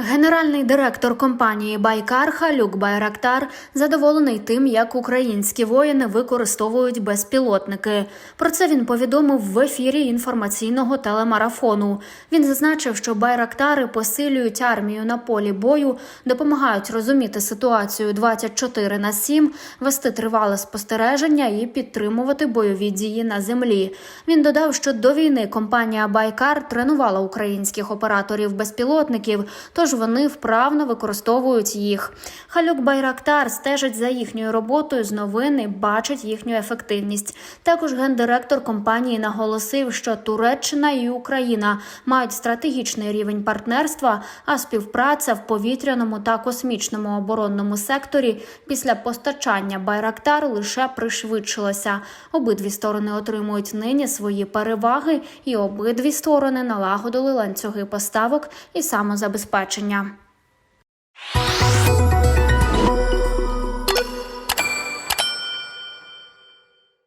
Генеральний директор компанії Байкар Халюк Байрактар задоволений тим, як українські воїни використовують безпілотники. Про це він повідомив в ефірі інформаційного телемарафону. Він зазначив, що байрактари посилюють армію на полі бою, допомагають розуміти ситуацію 24 на 7, вести тривале спостереження і підтримувати бойові дії на землі. Він додав, що до війни компанія Байкар тренувала українських операторів безпілотників, тож вони вправно використовують їх. Халюк Байрактар стежить за їхньою роботою з новин і бачить їхню ефективність. Також гендиректор компанії наголосив, що Туреччина і Україна мають стратегічний рівень партнерства, а співпраця в повітряному та космічному оборонному секторі після постачання Байрактар лише пришвидшилася. Обидві сторони отримують нині свої переваги, і обидві сторони налагодили ланцюги поставок і самозабезпечення побачення.